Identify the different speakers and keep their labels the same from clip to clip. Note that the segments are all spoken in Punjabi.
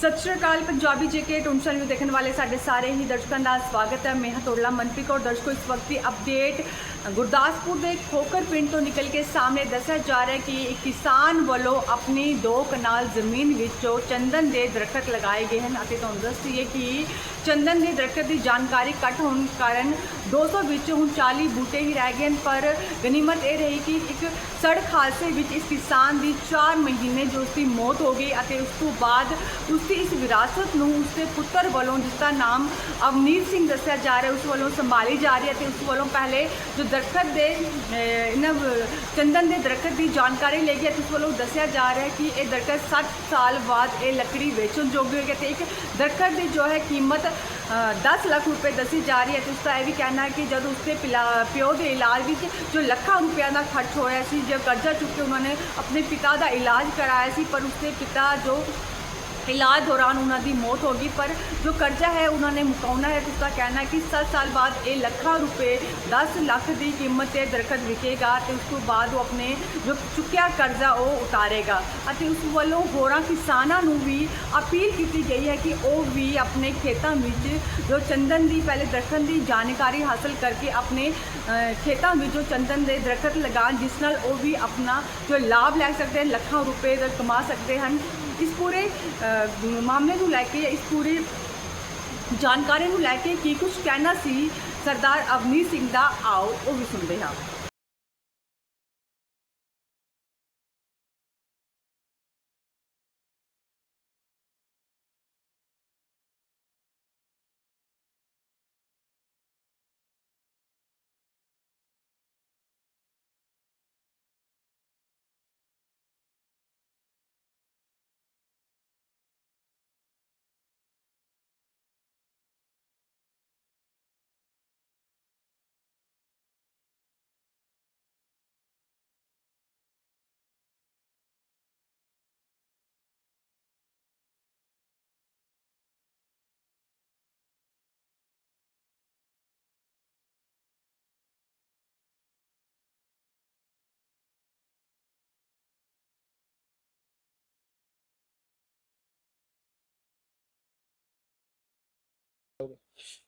Speaker 1: ਸਤਿ ਸ਼੍ਰੀ ਅਕਾਲ, ਪੰਜਾਬੀ ਜੇਕੇ ਟੁੰਸ਼ਨ ਨੂੰ ਦੇਖਣ ਵਾਲੇ ਸਾਡੇ ਸਾਰੇ ਹੀ ਦਰਸ਼ਕਾਂ ਦਾ ਸਵਾਗਤ ਹੈ। ਮੈਂ ਹਾਂ ਤੋੜਲਾ ਮਨਪ੍ਰੀਤ ਕੌਰ, ਦਰਸ਼ਕੋ, ਇਸ ਵਕਤ ਦੀ ਅਪਡੇਟ ਗੁਰਦਾਸਪੁਰ ਦੇ ਖੋਕਰ ਪਿੰਡ ਤੋਂ ਨਿਕਲ ਕੇ ਸਾਹਮਣੇ ਦੱਸਿਆ ਜਾ ਰਿਹਾ ਹੈ ਕਿ ਇੱਕ ਕਿਸਾਨ ਵੱਲੋਂ ਆਪਣੀ ਦੋ ਕਨਾਲ ਜ਼ਮੀਨ ਵਿੱਚੋਂ ਚੰਦਨ ਦੇ ਦਰਖਤ ਲਗਾਏ ਗਏ ਹਨ ਅਤੇ ਤੁਹਾਨੂੰ ਦੱਸ ਦਈਏ ਕਿ ਚੰਦਨ ਦੇ ਦਰਖਤ ਦੀ ਜਾਣਕਾਰੀ ਘੱਟ ਹੋਣ ਕਾਰਨ 200 ਵਿੱਚੋਂ ਹੁਣ 40 ਬੂਟੇ ਹੀ ਰਹਿ ਗਏ ਹਨ, ਪਰ ਗਨੀਮਤ ਇਹ ਰਹੀ ਕਿ ਇੱਕ ਸੜਕ ਹਾਦਸੇ ਵਿੱਚ ਇਸ ਕਿਸਾਨ ਦੀ 4 ਮਹੀਨੇ ਜੋ ਉਸਦੀ ਮੌਤ ਹੋ ਗਈ ਅਤੇ ਉਸ ਤੋਂ ਬਾਅਦ ਉਸਦੀ ਇਸ ਵਿਰਾਸਤ ਨੂੰ ਉਸਦੇ ਪੁੱਤਰ ਵੱਲੋਂ ਜਿਸ ਦਾ ਨਾਮ ਅਵਨੀਤ ਸਿੰਘ ਦੱਸਿਆ ਜਾ ਰਿਹਾ ਉਸ ਵੱਲੋਂ ਸੰਭਾਲੀ ਜਾ ਰਹੀ ਹੈ ਤੇ ਉਸ ਵੱਲੋਂ ਪਹਿਲੇ ਜੋ ਦਰਖਤ ਦੇ ਇਹਨਾਂ ਚੰਦਨ ਦੇ ਦਰਖਤ ਦੀ ਜਾਣਕਾਰੀ ਲੈ ਗਈ ਤੇ ਉਸ ਵੱਲੋਂ ਦੱਸਿਆ ਜਾ ਰਿਹਾ ਹੈ ਕਿ ਇਹ ਦਰਖਤ 60 ਸਾਲ ਬਾਅਦ ਇਹ ਲੱਕੜੀ ਵੇਚਣ ਯੋਗ ਹੋ ਗਿਆ ਤੇ ਇੱਕ ਦਰਖਤ ਦੀ ਜੋ ਹੈ ਕੀਮਤ ਅ, 10 ਲੱਖ ਰੁਪਏ ਦੱਸੀ ਜਾ ਰਹੀ ਹੈ ਤੇ ਉਸ ਦਾ ਇਹ ਵੀ ਕਹਿਣਾ ਹੈ ਕਿ ਜਦ ਉਸਦੇ ਪਿਲਾ- ਪਿਓ ਦੇ ਇਲਾਜ ਵਿੱਚ ਜੋ ਲੱਖਾਂ ਰੁਪਇਆਂ ਦਾ ਖਰਚ ਹੋਇਆ ਸੀ ਜੇ ਕਰਜ਼ਾ ਚੁੱਕ ਕੇ ਉਹਨਾਂ ਨੇ ਆਪਣੇ ਪਿਤਾ ਦਾ ਇਲਾਜ ਕਰਾਇਆ ਸੀ ਪਰ ਉਸਦੇ ਪਿਤਾ ਜੋ ਇਲਾਜ ਦੌਰਾਨ ਉਹਨਾਂ ਦੀ ਮੌਤ ਹੋ ਗਈ, ਪਰ ਜੋ ਕਰਜ਼ਾ ਹੈ ਉਹਨਾਂ ਨੇ ਮੁਕਾਉਣਾ ਹੈ ਤੇ ਉਸਦਾ ਕਹਿਣਾ ਹੈ ਕਿ 7 ਸਾਲ ਬਾਅਦ ਇਹ ਲੱਖਾਂ ਰੁਪਏ 10 ਲੱਖ ਦੀ ਕੀਮਤ ਤੇ ਦਰਖਤ ਵਿਕੇਗਾ ਤੇ ਉਸ ਤੋਂ ਬਾਅਦ ਉਹ ਆਪਣੇ ਜੋ ਚੁੱਕਿਆ ਕਰਜ਼ਾ ਉਹ ਉਤਾਰੇਗਾ ਅਤੇ ਉਸ ਵੱਲੋਂ ਹੋਰਾਂ ਕਿਸਾਨਾਂ ਨੂੰ ਵੀ ਅਪੀਲ ਕੀਤੀ ਗਈ ਹੈ ਕਿ ਉਹ ਵੀ ਆਪਣੇ ਖੇਤਾਂ ਵਿੱਚ ਜੋ ਚੰਦਨ ਦੀ ਪਹਿਲੇ ਦਰਖਤ ਦੀ ਜਾਣਕਾਰੀ ਹਾਸਲ ਕਰਕੇ ਆਪਣੇ ਖੇਤਾਂ ਵਿੱਚ ਜੋ ਚੰਦਨ ਦੇ ਦਰਖਤ ਲਗਾਉਣ, ਜਿਸ ਨਾਲ ਉਹ ਵੀ ਆਪਣਾ ਜੋ ਲਾਭ ਲੈ ਸਕਦੇ ਹਨ, ਲੱਖਾਂ ਰੁਪਏ ਦਾ ਕਮਾ ਸਕਦੇ ਹਨ। ਇਸ ਪੂਰੇ ਮਾਮਲੇ ਨੂੰ ਲੈ ਕੇ, ਇਸ ਪੂਰੇ ਜਾਣਕਾਰੀ ਨੂੰ ਲੈ ਕੇ ਕੀ ਕੁਝ ਕਹਿਣਾ ਸੀ ਸਰਦਾਰ ਅਵਨੀਤ ਸਿੰਘ ਦਾ, ਆਓ ਉਹ ਵੀ ਸੁਣਦੇ ਹਾਂ।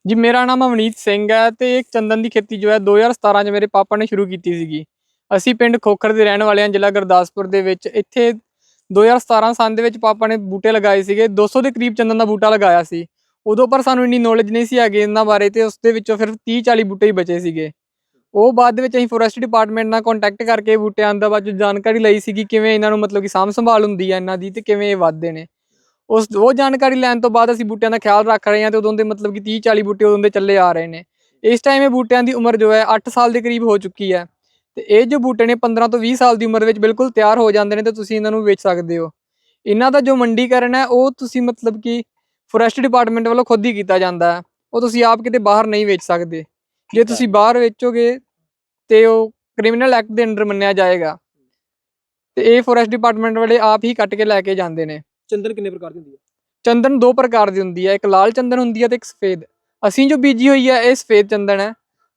Speaker 2: ਜੀ, ਮੇਰਾ ਨਾਮ ਅਵਨੀਤ ਸਿੰਘ ਹੈ ਤੇ ਇੱਕ ਚੰਦਨ ਦੀ ਖੇਤੀ ਜੋ ਹੈ 2017 ਚ ਮੇਰੇ ਪਾਪਾ ਨੇ ਸ਼ੁਰੂ ਕੀਤੀ ਸੀਗੀ। ਅਸੀਂ ਪਿੰਡ ਖੋਖਰ ਦੇ ਰਹਿਣ ਵਾਲੇ ਹਾਂ, ਜ਼ਿਲ੍ਹਾ ਗੁਰਦਾਸਪੁਰ ਦੇ ਵਿੱਚ। ਇੱਥੇ 2017 ਸਾਲ ਦੇ ਵਿੱਚ ਪਾਪਾ ਨੇ ਬੂਟੇ ਲਗਾਏ ਸੀਗੇ। 200 ਦੇ ਕਰੀਬ ਚੰਦਨ ਦਾ ਬੂਟਾ ਲਗਾਇਆ ਸੀ। ਉਦੋਂ ਪਰ ਸਾਨੂੰ ਇੰਨੀ ਨੌਲੇਜ ਨਹੀਂ ਸੀ ਹੈਗੀ ਇਹਨਾਂ ਬਾਰੇ ਤੇ ਉਸ ਦੇ ਵਿੱਚੋਂ ਫਿਰ 30 40 ਬੂਟੇ ਹੀ ਬਚੇ ਸੀਗੇ। ਉਹ ਬਾਅਦ ਦੇ ਵਿੱਚ ਅਸੀਂ ਫੋਰੈਸਟ ਡਿਪਾਰਟਮੈਂਟ ਨਾਲ ਕੰਟੈਕਟ ਕਰਕੇ ਬੂਟਿਆਂ ਦਾ ਬਾਅਦ 'ਚੋਂ ਜਾਣਕਾਰੀ ਲਈ ਸੀਗੀ ਕਿਵੇਂ ਇਹਨਾਂ ਨੂੰ ਮਤਲਬ ਕਿ ਸਾਂਭ ਸੰਭਾਲ ਹੁੰਦੀ ਹੈ ਇਹਨਾਂ ਦੀ ਤੇ ਕਿਵੇਂ ਇਹ ਵੱਧਦੇ ਨੇ। ਉਸ ਉਹ ਜਾਣਕਾਰੀ ਲੈਣ ਤੋਂ ਬਾਅਦ ਅਸੀਂ ਬੂਟਿਆਂ ਦਾ ਖਿਆਲ ਰੱਖ ਰਹੇ ਹਾਂ ਤੇ ਉਦੋਂ ਦੇ ਮਤਲਬ ਕਿ 30 40 ਬੂਟੇ ਉਦੋਂ ਦੇ ਚੱਲੇ ਆ ਰਹੇ ਨੇ। ਇਸ ਟਾਈਮ ਇਹ ਬੂਟਿਆਂ ਦੀ ਉਮਰ ਜੋ ਹੈ 8 ਸਾਲ ਦੇ ਕਰੀਬ ਹੋ ਚੁੱਕੀ ਹੈ। ਤੇ ਇਹ ਜੋ ਬੂਟੇ ਨੇ 15 ਤੋਂ 20 ਸਾਲ ਦੀ ਉਮਰ ਵਿੱਚ ਬਿਲਕੁਲ ਤਿਆਰ ਹੋ ਜਾਂਦੇ ਨੇ ਤੇ ਤੁਸੀਂ ਇਹਨਾਂ ਨੂੰ ਵੇਚ ਸਕਦੇ ਹੋ। ਇਹਨਾਂ ਦਾ ਜੋ ਮੰਡੀਕਰਨ ਹੈ ਉਹ ਤੁਸੀਂ ਮਤਲਬ ਕਿ ਫੋਰੈਸਟ ਡਿਪਾਰਟਮੈਂਟ ਵੱਲੋਂ ਖੁਦ ਹੀ ਕੀਤਾ ਜਾਂਦਾ ਹੈ। ਉਹ ਤੁਸੀਂ ਆਪ ਕਿਤੇ ਬਾਹਰ ਨਹੀਂ ਵੇਚ ਸਕਦੇ। ਜੇ ਤੁਸੀਂ ਬਾਹਰ ਵੇਚੋਗੇ ਤੇ ਉਹ ਕ੍ਰਿਮੀਨਲ ਐਕਟ ਦੇ ਅੰਡਰ ਮੰਨਿਆ ਜਾਏਗਾ। ਤੇ ਇਹ ਫੋਰੈਸਟ ਡਿਪਾਰਟਮੈਂਟ ਵਾਲੇ ਆਪ ਹੀ ਕੱਟ ਕੇ ਲੈ ਕੇ ਜਾਂਦੇ ਨੇ।
Speaker 3: ਚੰਦਨ ਕਿੰਨੇ ਪ੍ਰਕਾਰ ਦੀ ਹੁੰਦੀ ਹੈ?
Speaker 2: ਚੰਦਨ ਦੋ ਪ੍ਰਕਾਰ ਦੀ ਹੁੰਦੀ ਹੈ ਇੱਕ ਲਾਲ ਚੰਦਨ ਹੁੰਦੀ ਹੈ ਤੇ ਇੱਕ ਸਫੇਦ। ਅਸੀਂ ਜੋ ਬੀਜੀ ਹੋਈ ਹੈ ਇਹ ਸਫੇਦ ਚੰਦਨ ਹੈ।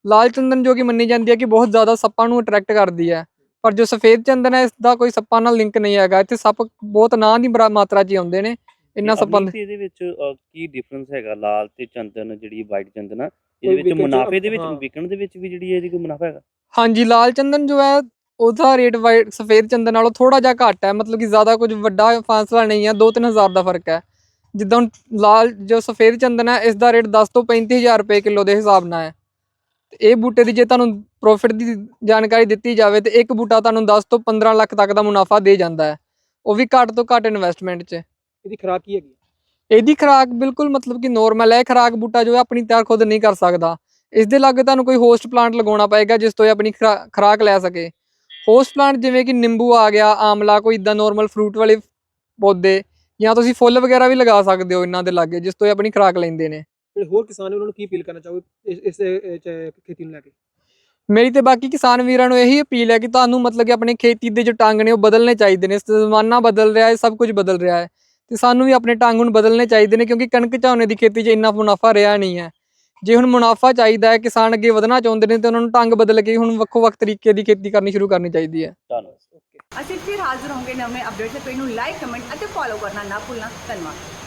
Speaker 2: ਲਾਲ ਚੰਦਨ ਜੋ ਕਿ ਮੰਨੀ ਜਾਂਦੀ ਹੈ ਕਿ ਬਹੁਤ ਜ਼ਿਆਦਾ ਸੱਪਾਂ ਨੂੰ ਅਟਰੈਕਟ ਕਰਦੀ ਹੈ। ਪਰ ਜੋ ਸਫੇਦ ਚੰਦਨ ਹੈ ਇਸ ਦਾ ਕੋਈ ਸੱਪਾਂ ਨਾਲ ਲਿੰਕ ਨਹੀਂ ਹੈਗਾ। ਇੱਥੇ ਸੱਪ ਬਹੁਤ ਨਾਂ ਦੀ ਬਰਾ- ਮਾਤਰਾ 'ਚ ਹੀ ਆਉਂਦੇ ਨੇ। ਇੰਨਾ ਸੱਪਾਂ ਦੇ
Speaker 4: ਇਹਦੇ ਵਿੱਚ ਕੀ ਡਿਫਰੈਂਸ ਹੈਗਾ? ਲਾਲ ਤੇ ਚੰਦਨ ਜਿਹੜੀ ਵਾਈਟ ਚੰਦਨ ਆ ਇਹਦੇ ਵਿੱਚ ਮੁਨਾਫੇ ਦੇ ਵਿੱਚ। ਵਿਕਣ ਦੇ ਵਿੱਚ ਵੀ ਜਿਹੜੀ ਇਹਦੀ ਕੋਈ ਮੁਨਾਫਾ ਹੈਗਾ?
Speaker 2: ਹਾਂਜੀ ਲਾਲ ਚੰਦਨ ਜੋ ਹੈ ਉਹਦਾ ਰੇਟ ਵਾਈਟ ਸਫੇਦ ਚੰਦਨ ਨਾਲੋਂ ਥੋੜਾ ਜਿਹਾ ਘੱਟ ਹੈ ਮਤਲਬ ਕਿ ਜ਼ਿਆਦਾ ਕੁਝ ਵੱਡਾ ਫਾਸਲਾ ਨਹੀਂ ਹੈ 2-3000 ਦਾ ਫ਼ਰਕ ਹੈ। ਜਿੱਦਾਂ ਹੁਣ ਲਾਲ ਜੋ ਸਫੇਦ ਚੰਦਨ ਹੈ ਇਸ ਦਾ ਰੇਟ 10 ਤੋਂ 35000 ਰੁਪਏ ਕਿਲੋ ਦੇ ਹਿਸਾਬ ਨਾਲ ਹੈ। ਇਹ ਬੂਟੇ ਦੀ ਜੇ ਤੁਹਾਨੂੰ ਪ੍ਰੋਫਿਟ ਦੀ ਜਾਣਕਾਰੀ ਦਿੱਤੀ ਜਾਵੇ ਤੇ ਇੱਕ ਬੂਟਾ ਤੁਹਾਨੂੰ 10 ਤੋਂ 15 ਲੱਖ ਤੱਕ ਦਾ ਮੁਨਾਫਾ ਦੇ ਜਾਂਦਾ ਹੈ। ਉਹ ਵੀ ਘੱਟ ਤੋਂ ਘੱਟ ਇਨਵੈਸਟਮੈਂਟ 'ਚ।
Speaker 3: ਇਹਦੀ ਖੁਰਾਕ ਕੀ ਹੈਗੀ?
Speaker 2: ਇਹਦੀ ਖੁਰਾਕ ਬਿਲਕੁਲ ਮਤਲਬ ਕਿ ਨੋਰਮਲ ਹੈ ਖੁਰਾਕ ਬੂਟਾ ਜੋ ਹੈ ਆਪਣੀ ਤਿਆਰ ਖੁਦ ਨਹੀਂ ਕਰ ਸਕਦਾ। ਇਸ ਦੇ ਲਾਗੇ ਤੁਹਾਨੂੰ ਕੋਈ ਹੋਸਟ ਪਲਾਂਟ ਲਗਾਉਣਾ ਪਏਗਾ ਜਿਸ ਤੋਂ ਇਹ ਆਪਣੀ ਖੁਰਾ- ਖੁਰਾਕ ਲੈ ਸਕੇ। ਹੋਸਟ ਪਲਾਂਟ ਜਿਵੇਂ ਕਿ ਨਿੰਬੂ ਆ ਗਿਆ ਆਮਲਾ ਕੋਈ ਇਦਾਂ ਨੋਰਮਲ ਫਰੂਟ ਵਾਲੇ ਪੌਦੇ ਜਾਂ ਤੁਸੀਂ ਫੁੱਲ ਵਗੈਰਾ ਵੀ ਲਗਾ ਸਕਦੇ ਹੋ ਇਹਨਾਂ ਦੇ ਲਾਗੇ ਜਿਸ ਤੋਂ ਇਹ ਆਪਣੀ ਖੁਰਾਕ ਲੈਂਦੇ ਨੇ।
Speaker 3: ਜਿਹੜੇ ਹੋਰ ਕਿਸਾਨ ਉਹਨਾਂ ਨੂੰ ਕੀ ਅਪੀਲ ਕਰਨਾ ਚਾਹੋਗੇ ਇਸ ਖੇਤੀ ਨੂੰ ਲੈ ਕੇ?
Speaker 2: ਮੇਰੀ ਤੇ ਬਾਕੀ ਕਿਸਾਨ ਵੀਰਾਂ ਨੂੰ ਇਹੀ ਅਪੀਲ ਹੈ ਕਿ ਤੁਹਾਨੂੰ ਮਤਲਬ ਕਿ ਆਪਣੇ ਖੇਤੀ ਦੇ ਜੋ ਢੰਗ ਨੇ ਉਹ ਬਦਲਨੇ ਚਾਹੀਦੇ ਨੇ ਜ਼ਮਾਨਾ ਬਦਲ ਰਿਹਾ ਹੈ ਸਭ ਕੁਝ ਬਦਲ ਰਿਹਾ ਹੈ। ਤੇ ਸਾਨੂੰ ਵੀ ਆਪਣੇ ਢੰਗ ਨੂੰ ਬਦਲਨੇ ਚਾਹੀਦੇ ਨੇ ਕਿਉਂਕਿ ਕਣਕ ਝੋਨੇ ਦੀ ਖੇਤੀ 'ਚ ਇੰਨਾ ਮੁਨਾਫਾ ਰਿਹਾ ਨਹੀਂ ਹੈ। ਜੇ ਹੁਣ ਮੁਨਾਫਾ ਚਾਹੀਦਾ ਹੈ ਕਿਸਾਨ ਅੱਗੇ ਵਧਣਾ ਚਾਹੁੰਦੇ ਨੇ ਤੇ ਉਹਨਾਂ ਨੂੰ ਢੰਗ ਬਦਲ ਕੇ ਹੁਣ ਵੱਖੋ ਵੱਖ ਤਰੀਕੇ ਦੀ ਖੇਤੀ ਕਰਨੀ ਸ਼ੁਰੂ ਕਰਨੀ ਚਾਹੀਦੀ ਹੈ।
Speaker 4: ਧੰਨਵਾਦ
Speaker 3: ਓਕੇ।
Speaker 1: ਅਸੀਂ ਫਿਰ ਹਾਜ਼ਰ ਹੋਵਾਂਗੇ ਨਵੇਂ ਅਪਡੇਟ ਤੇ। ਨੂੰ ਲਾਈਕ ਕਮੈਂਟ ਅਤੇ ਫੋਲੋ ਕਰਨਾ ਨਾ ਭੁੱਲਣਾ। ਧੰਨਵਾਦ।